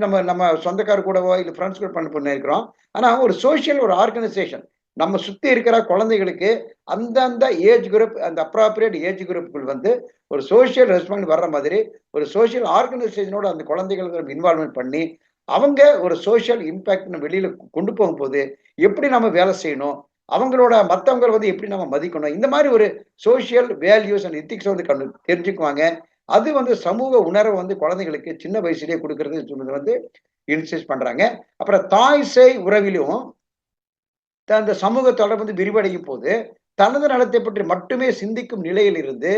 நம்ம நம்ம சொந்தக்கார கூடவோ இல்லை ஃப்ரெண்ட்ஸ் கூட பண்ண பண்ணியிருக்கிறோம் ஆனால் ஒரு சோசியல் ஒரு ஆர்கனைசேஷன் நம்ம சுத்தி இருக்கிற குழந்தைகளுக்கு அந்தந்த ஏஜ் குரூப் அந்த அப்ராப்ரியேட் ஏஜ் குரூப்புகள் வந்து ஒரு சோசியல் ரெஸ்பான்ஸ் வர்ற மாதிரி ஒரு சோசியல் ஆர்கனைசேஷனோட அந்த குழந்தைகளுக்கு நம்ம இன்வால்மெண்ட் பண்ணி அவங்க ஒரு சோசியல் இம்பேக்ட் வெளியில கொண்டு போகும்போது எப்படி நம்ம வேலை செய்யணும்? அவங்களோட மற்றவங்களை வந்து எப்படி நம்ம மதிக்கணும்? இந்த மாதிரி ஒரு சோசியல் வேல்யூஸ் அண்ட் எத்திக்ஸ் வந்து கண்டு தெரிஞ்சுக்குவாங்க. அது வந்து சமூக உணர்வை வந்து குழந்தைகளுக்கு சின்ன வயசுலேயே கொடுக்கறது வந்து இன்சிஸ்ட் பண்றாங்க. அப்புறம் தாய் சேய் உறவிலும் அந்த சமூக தொடர்பு வந்து விரிவடையும் போது தனது நலத்தை பற்றி மட்டுமே சிந்திக்கும் நிலையில் இருந்து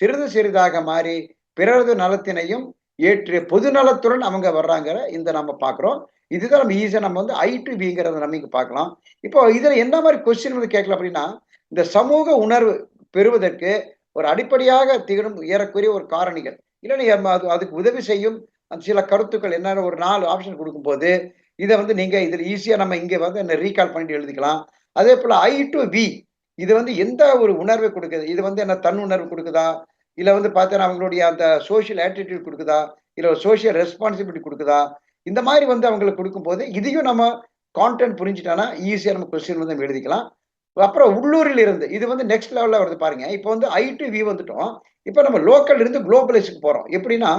சிறிது சிறிதாக மாறி பிறரது நலத்தினையும் ஏற்று பொது நலத்துடன் அவங்க வர்றாங்க இந்த நம்ம பார்க்குறோம் இதுதான் நம்ம ஈஸியாக நம்ம வந்து ஐ டு பிங்கிறத நம்ம இங்கே பார்க்கலாம் இப்போ இதில் என்ன மாதிரி கொஸ்டின் வந்து கேட்கலாம் அப்படின்னா இந்த சமூக உணர்வு பெறுவதற்கு ஒரு அடிப்படையாக திகழும் ஏறக்குரிய ஒரு காரணிகள். இல்லைன்னா அது அதுக்கு உதவி செய்யும். சில கருத்துக்கள் என்னென்ன ஒரு நாலு ஆப்ஷன் கொடுக்கும்போது இதை வந்து நீங்க இதில் ஈஸியாக நம்ம இங்கே வந்து என்ன ரீகால் பண்ணிட்டு எழுதிக்கலாம். அதே போல் ஐ டு வி இது வந்து எந்த ஒரு உணர்வை கொடுக்குது? இது வந்து என்ன தன் உணர்வு கொடுக்குதா? இல்லை வந்து பார்த்தீங்கன்னா அவங்களுடைய அந்த சோஷியல் ஆட்டிடியூட் கொடுக்குதா? இல்லை ஒரு சோஷியல் ரெஸ்பான்சிபிலிட்டி கொடுக்குதா? இந்த மாதிரி வந்து அவங்களுக்கு கொடுக்கும்போது இதையும் நம்ம கான்டென்ட் புரிஞ்சுட்டானா ஈஸியாக நம்ம கொஸ்டின் வந்து நம்ம எழுதிக்கலாம். அப்புறம் உள்ளூரில் இருந்து இது வந்து நெக்ஸ்ட் லெவலில் வருது பாருங்க. இப்போ வந்து ஐ டு வி வந்துட்டோம். இப்போ நம்ம லோக்கல் இருந்து குளோபலைஸுக்கு போகிறோம் எப்படின்னா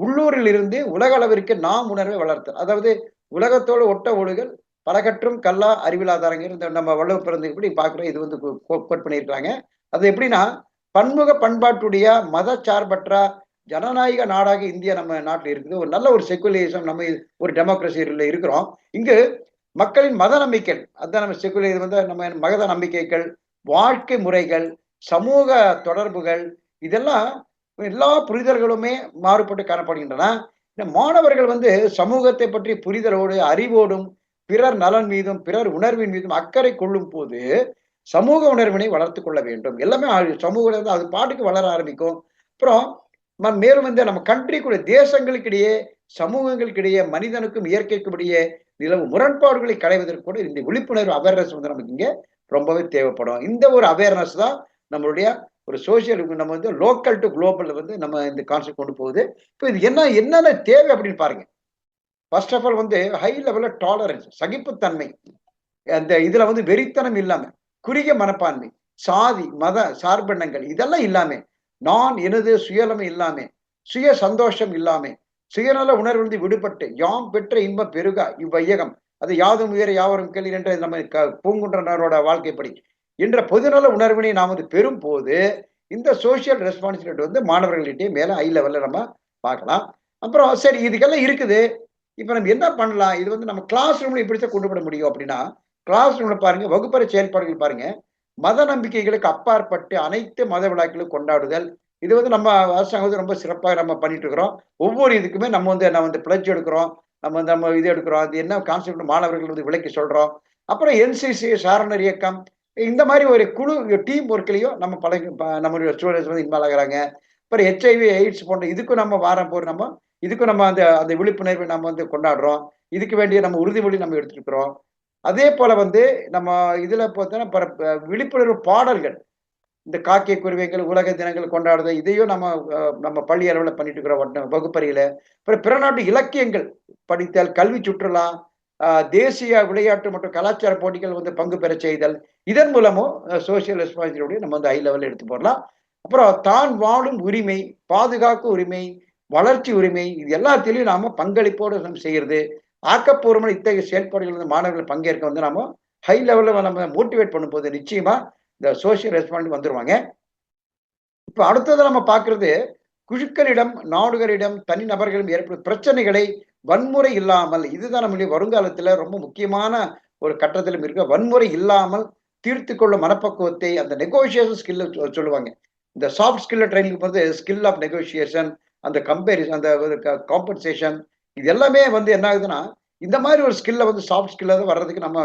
உள்ளூரில் இருந்து உலக அளவிற்கு நாம் உணர்வை வளர்த்தல். அதாவது உலகத்தோடு ஒட்ட ஒழுகல் பலகற்றும் கல்லா அறிவிலாதாரங்க இந்த நம்ம வள்ளுவ பிறந்து பார்க்குறோம் இது வந்து கோட் பண்ணியிருக்காங்க அது எப்படின்னா பன்முக பண்பாட்டுடைய மத சார்பற்ற ஜனநாயக நாடாக இந்தியா நம்ம நாட்டில் இருக்குது. ஒரு நல்ல ஒரு செக்குலரிசம் நம்ம ஒரு டெமோக்ரஸியில் இருக்கிறோம். இங்கு மக்களின் மத நம்பிக்கை அதான் நம்ம செக்குலர் வந்து நம்ம மத நம்பிக்கைகள் வாழ்க்கை முறைகள் சமூக தொடர்புகள் இதெல்லாம் எல்லா புரிதல்களுமே மாறுபட்டு காணப்படுகின்றன. இந்த மாணவர்கள் வந்து சமூகத்தை பற்றி புரிதலோடு அறிவோடும் பிறர் நலன் மீதும் பிறர் உணர்வின் மீதும் அக்கறை கொள்ளும் போது சமூக உணர்வினை வளர்த்து கொள்ள வேண்டும். எல்லாமே சமூக அது பாட்டுக்கு வளர ஆரம்பிக்கும். அப்புறம் மேலும் வந்து நம்ம கண்ட்ரிக்குடைய தேசங்களுக்கிடையே சமூகங்களுக்கிடையே மனிதனுக்கும் இயற்கைக்கும் இடையே நிலவு முரண்பாடுகளை களைவதற்கு கூட இந்த விழிப்புணர்வு அவேர்னஸ் வந்து நமக்கு இங்கே ரொம்பவே தேவைப்படும். இந்த ஒரு அவேர்னஸ் தான் நம்மளுடைய ஒரு சோசியல் நம்ம வந்து லோக்கல் டு குளோபல் வந்து நம்ம இந்த கான்செப்ட் கொண்டு போகுது. இப்போ இது என்ன என்னென்ன தேவை அப்படின்னு பாருங்க. ஃபர்ஸ்ட் ஆஃப் ஆல் வந்து ஹை லெவலில் டாலரன்ஸ் சகிப்புத்தன்மை. அந்த இதில் வந்து வெறித்தனம் இல்லாமல் குறுகிய மனப்பான்மை சாதி மத சார்பெண்ணங்கள் இதெல்லாம் இல்லாமல் நான் எனது சுயலமை இல்லாமல் சுய சந்தோஷம் இல்லாமல் சுயநல உணர்விலிருந்து விடுபட்டு யாம் பெற்ற இன்ப பெருகா இவ்வையகம். அது யாதும் உயர யாவரும் கேள்வி என்ற நம்ம பூங்குன்றனரோட வாழ்க்கைப்படி. என்ற பொதுநல உணர்வினை நாம் வந்து பெறும் போது இந்த சோசியல் ரெஸ்பான்சிபிலிட்டி வந்து மாணவர்கள்கிட்டே மேலே ஹை லெவலில் நம்ம பார்க்கலாம். அப்புறம் சரி இதுக்கெல்லாம் இருக்குது. இப்போ நம்ம என்ன பண்ணலாம்? இது வந்து நம்ம கிளாஸ் ரூம்ல இப்படித்தான் கொண்டு விட முடியும் அப்படின்னா கிளாஸ் ரூம்ல பாருங்க வகுப்பறை செயல்பாடுகள் பாருங்க. மத நம்பிக்கைகளுக்கு அப்பாற்பட்டு அனைத்து மத விழாக்களும் கொண்டாடுதல். இது வந்து நம்ம அரசாங்கம் வந்து ரொம்ப சிறப்பாக நம்ம பண்ணிட்டு இருக்கிறோம். ஒவ்வொரு இதுக்குமே நம்ம வந்து நம்ம வந்து பிளட்ஜ் எடுக்கிறோம். நம்ம வந்து நம்ம இது எடுக்கிறோம். அது என்ன கான்செப்ட் மாணவர்கள் வந்து விளக்கி சொல்றோம். அப்புறம் என்சிசி சாரணர் இயக்கம். இந்த மாதிரி ஒரு குழு டீம் ஒர்க்லையும் நம்ம பழகி நம்மளுடைய ஸ்டூடெண்ட்ஸ் வந்து இன்வால்வ் ஆகிறாங்க. அப்புறம் ஹெச்ஐவி எய்ட்ஸ் போன்ற இதுக்கும் நம்ம வாரம் போகிற நம்ம இதுக்கும் நம்ம அந்த அந்த விழிப்புணர்வை நம்ம வந்து கொண்டாடுறோம். இதுக்கு வேண்டிய நம்ம உறுதிமொழி நம்ம எடுத்துருக்குறோம். அதே போல வந்து நம்ம இதுல பார்த்தோன்னா விழிப்புணர்வு பாடல்கள் இந்த காக்கிய குருவிகள் உலக தினங்கள் கொண்டாடுறது இதையும் நம்ம நம்ம பள்ளி அளவில் பண்ணிட்டு இருக்கிறோம் வகுப்பறையில். அப்புறம் பிற நாட்டு இலக்கியங்கள் படித்தல் கல்வி சுற்றுலா தேசிய விளையாட்டு மற்றும் கலாச்சார போட்டிகள் வந்து பங்கு பெற செய்தல். இதன் மூலமும் சோசியல் ரெஸ்பான்சிபிலிட்டி நம்ம வந்து ஹை லெவலில் எடுத்து போடலாம். அப்புறம் தான் வாழும் உரிமை பாதுகாக்கும் உரிமை வளர்ச்சி உரிமை இது எல்லாத்திலையும் நாம பங்களிப்போடு நம்ம செய்யறது. ஆக்கப்பூர்வமான இத்தகைய செயல்பாடுகள் வந்து மாணவர்கள் பங்கேற்க வந்து நாம ஹை லெவலில் நம்ம மோட்டிவேட் பண்ணும்போது நிச்சயமா இந்த சோசியல் ரெஸ்பான்சிபிலிட்டி வந்துருவாங்க. இப்போ அடுத்தது நம்ம பார்க்கறது குழுக்களிடம் நாடுகளிடம் தனிநபர்களிடம் ஏற்படும் பிரச்சனைகளை வன்முறை இல்லாமல் இதுதான் நம்மளுடைய வருங்காலத்துல ரொம்ப முக்கியமான ஒரு கட்டத்திலும் இருக்க. வன்முறை இல்லாமல் தீர்த்து கொள்ளும் மனப்பக்குவத்தை அந்த நெகோசியேஷன் ஸ்கில் சொல்லுவாங்க. இந்த சாஃப்ட் ஸ்கில்ல ட்ரைனிங் வந்து ஸ்கில் ஆஃப் நெகோசியேஷன் அந்த கம்பேரிசன் அந்த காம்பன்சேஷன் இது எல்லாமே வந்து என்ன ஆகுதுன்னா இந்த மாதிரி ஒரு ஸ்கில்ல வந்து சாஃப்ட் ஸ்கில்ல தான் வர்றதுக்கு நம்ம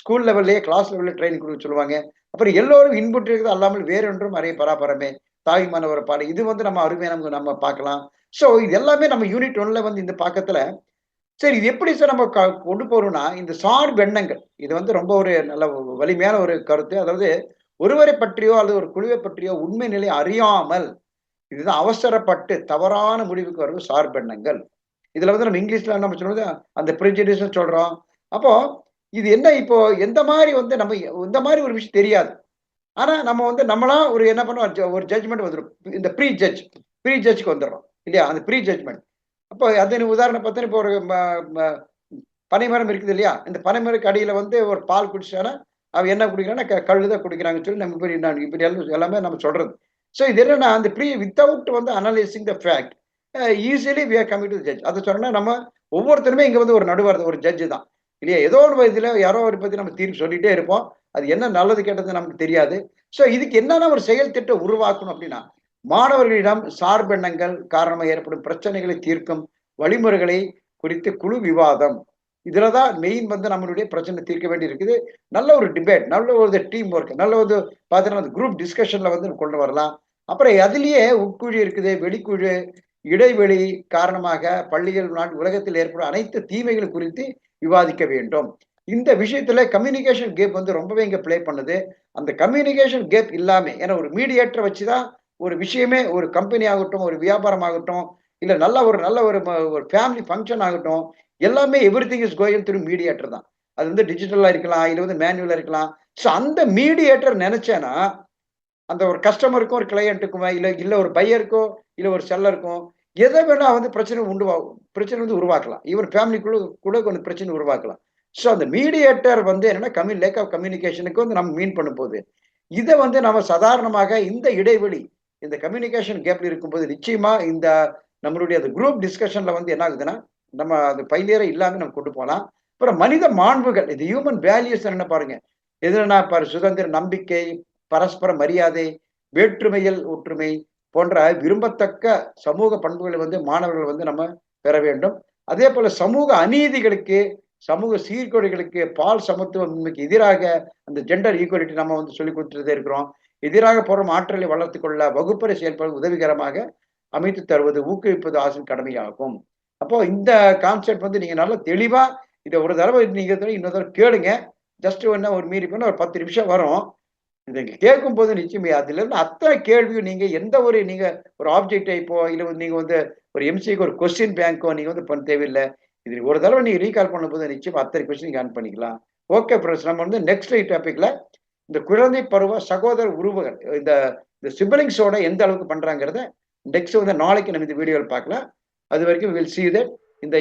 ஸ்கூல் லெவல்லே கிளாஸ் லெவல்ல ட்ரைனிங் கொடுக்க சொல்லுவாங்க. அப்புறம் எல்லோரும் இன்புட் இருக்குது அல்லாமல் வேறொன்றும் அறைய பராபரமே. தாய்மானவர் பாடு இது வந்து நம்ம அருமையாக நமக்கு நம்ம பார்க்கலாம். ஸோ இது எல்லாமே நம்ம யூனிட் ஒன்ல வந்து இந்த பக்கத்துல சரி இது எப்படி சார் நம்ம க- கொண்டு போறோம்னா இந்த சார்பு எண்ணங்கள் இது வந்து ரொம்ப ஒரு நல்ல வலிமையான ஒரு கருத்து. அதாவது ஒருவரை பற்றியோ அல்லது ஒரு குழுவை பற்றியோ உண்மை நிலை அறியாமல் இதுதான் அவசரப்பட்டு தவறான முடிவுக்கு வருவது சார்பெண்ணங்கள் இதுல வந்து நம்ம இங்கிலீஷ்ல நம்ம சொல்றது அந்த ப்ரிஜடிஸ் சொல்றோம். அப்போ இது என்ன இப்போ எந்த மாதிரி வந்து நம்ம இந்த மாதிரி ஒரு விஷயம் தெரியாது. ஆனா நம்ம வந்து நம்மளா ஒரு என்ன பண்ணுவோம் ஜ- ஒரு ஜட்ஜ்மெண்ட் வந்துடும் இந்த ப்ரீ ஜட்ஜ் ப்ரீ ஜட்ஜ்க்கு வந்துடுறோம். இல்லையா? அந்த ப்ரீ ஜட்ஜ்மெண்ட் அப்போ அது உதாரணம் பார்த்தா இப்போ ஒரு பனைமரம் இருக்குது இல்லையா? இந்த பனைமரக்கு அடியில் வந்து ஒரு பால் குடிச்சானா அவன் என்ன குடிக்கிறான்னா க- தான் குடிக்கிறாங்கன்னு சொல்லி நம்ம இப்படி நான் இப்படி எல்லாம் எல்லாமே நம்ம சொல்றது. ஸோ இது என்னன்னா அந்த ப்ரீ வித்தவுட் வந்து analysing the fact easily we are coming to judge அதை சொன்னால் நம்ம ஒவ்வொருத்தருமே இங்கே வந்து ஒரு நடுவர் ஒரு ஜட்ஜு தான். இல்லையா? ஏதோ ஒரு இதில் யாரோ ஒரு பற்றி நம்ம தீர்ப்பு சொல்லிகிட்டே இருப்போம். அது என்ன நல்லது கேட்டது நமக்கு தெரியாது. ஸோ இதுக்கு என்னென்ன ஒரு செயல் திட்டம் உருவாக்கணும் அப்படின்னா மாணவர்களிடம் சார்பெண்ணங்கள் காரணமாக ஏற்படும் பிரச்சனைகளை தீர்க்கும் வழிமுறைகளை குறித்து குழு விவாதம். இதுல தான் மெயின் வந்து நம்மளுடைய பிரச்சனை தீர்க்க வேண்டி இருக்குது நல்ல ஒரு டிபேட் நல்ல ஒரு டீம் ஒர்க் நல்ல ஒரு பார்த்தீங்கன்னா குரூப் டிஸ்கஷன்ல வந்து கொண்டு வரலாம். அப்புறம் அதுலேயே உட்குழி இருக்குது வெளிக்குழு இடைவெளி காரணமாக பள்ளிகள் நாட்டு உலகத்தில் ஏற்படும் அனைத்து தீமைகள் குறித்து விவாதிக்க வேண்டும். இந்த விஷயத்துல கம்யூனிகேஷன் கேப் வந்து ரொம்பவே இங்க ப்ளே பண்ணுது. அந்த கம்யூனிகேஷன் கேப் இல்லாம ஏன்னா ஒரு மீடியேட்டரை வச்சுதான் ஒரு விஷயமே ஒரு கம்பெனி ஆகட்டும் ஒரு வியாபாரம் ஆகட்டும் இல்லை நல்ல ஒரு நல்ல ஒரு ஒரு ஃபேமிலி ஃபங்க்ஷன் ஆகட்டும் எல்லாமே everything is going through mediator தான். அது வந்து டிஜிட்டலாக இருக்கலாம் இல்லை வந்து மேனுவலாக இருக்கலாம். ஸோ அந்த மீடியேட்டர் நினைச்சேன்னா அந்த ஒரு கஸ்டமருக்கும் ஒரு கிளையண்ட்டுக்குமே இல்லை இல்லை ஒரு பையருக்கோ இல்லை ஒரு செல்லருக்கும் எதை வேணா வந்து பிரச்சனை உண்டு பிரச்சனை வந்து உருவாக்கலாம். ஈவன் ஃபேமிலிக்குள்ள கூட கொஞ்சம் பிரச்சனை உருவாக்கலாம். ஸோ அந்த மீடியேட்டர் வந்து என்னன்னா கம்யூ லேக் ஆஃப் கம்யூனிகேஷனுக்கு வந்து நம்ம மீன் பண்ணும் போது இதை வந்து நம்ம சாதாரணமாக இந்த இடைவெளி இந்த கம்யூனிகேஷன் கேப்ல இருக்கும்போது நிச்சயமா இந்த நம்மளுடைய அந்த குரூப் டிஸ்கஷன்ல வந்து என்ன ஆகுதுன்னா நம்ம அது பயிலேற இல்லாமல் நம்ம கொண்டு போகலாம். அப்புறம் மனித மாண்புகள் இது ஹியூமன் வேல்யூஸ் என்ன பாருங்க? எதுனா பாரு சுதந்திர நம்பிக்கை பரஸ்பர மரியாதை வேற்றுமையில் ஒற்றுமை போன்ற விரும்பத்தக்க சமூக பண்புகளை வந்து மாணவர்கள் வந்து நம்ம பெற வேண்டும். அதே போல சமூக அநீதிகளுக்கு சமூக சீர்கொடைகளுக்கு பால் சமத்துவமின்மைக்கு எதிராக அந்த ஜெண்டர் ஈக்குவலிட்டி நம்ம வந்து சொல்லி கொடுத்துட்டே இருக்கிறோம். எதிராக போற ஆற்றலை வளர்த்துக்கொள்ள வகுப்பறை செயல்பாடு உதவிகரமாக அமைத்து தருவது ஊக்குவிப்பது ஆசின் கடமையாகும். அப்போ இந்த கான்செப்ட் வந்து நீங்க நல்லா தெளிவா இதை ஒரு தடவை நீங்க தடவை இன்னொரு தடவை கேளுங்க. ஜஸ்ட் ஒன்னா ஒரு மீறி பண்ண ஒரு பத்து நிமிஷம் வரும். இதை கேட்கும் போது நிச்சயமே அதுல இருந்து அத்தனை கேள்வியும் நீங்க எந்த ஒரு நீங்க ஒரு ஆப்ஜெக்ட் டைப்போ இல்லை வந்து நீங்க வந்து ஒரு எம்சிக்கு ஒரு கொஸ்டின் பேங்கோ நீங்க வந்து பண்ண தேவையில்லை. இது ஒரு தடவை நீங்க ரீகால் பண்ணும்போது நிச்சயம் அத்தனை கொஸ்டின் ஆன் பண்ணிக்கலாம். ஓகே ஃப்ரெண்ட்ஸ் நம்ம வந்து நெக்ஸ்ட் டாபிக்ல இந்த குழந்தை பருவ சகோதர உறவுகள் இந்த இந்த சிப்லிங்ஸோட எந்த அளவுக்கு பண்றாங்கிறத நெக்ஸ்ட் வந்து நாளைக்கு நம்ம இந்த வீடியோவில் பார்க்கலாம். அது வரைக்கும் வில் சி தட் இந்த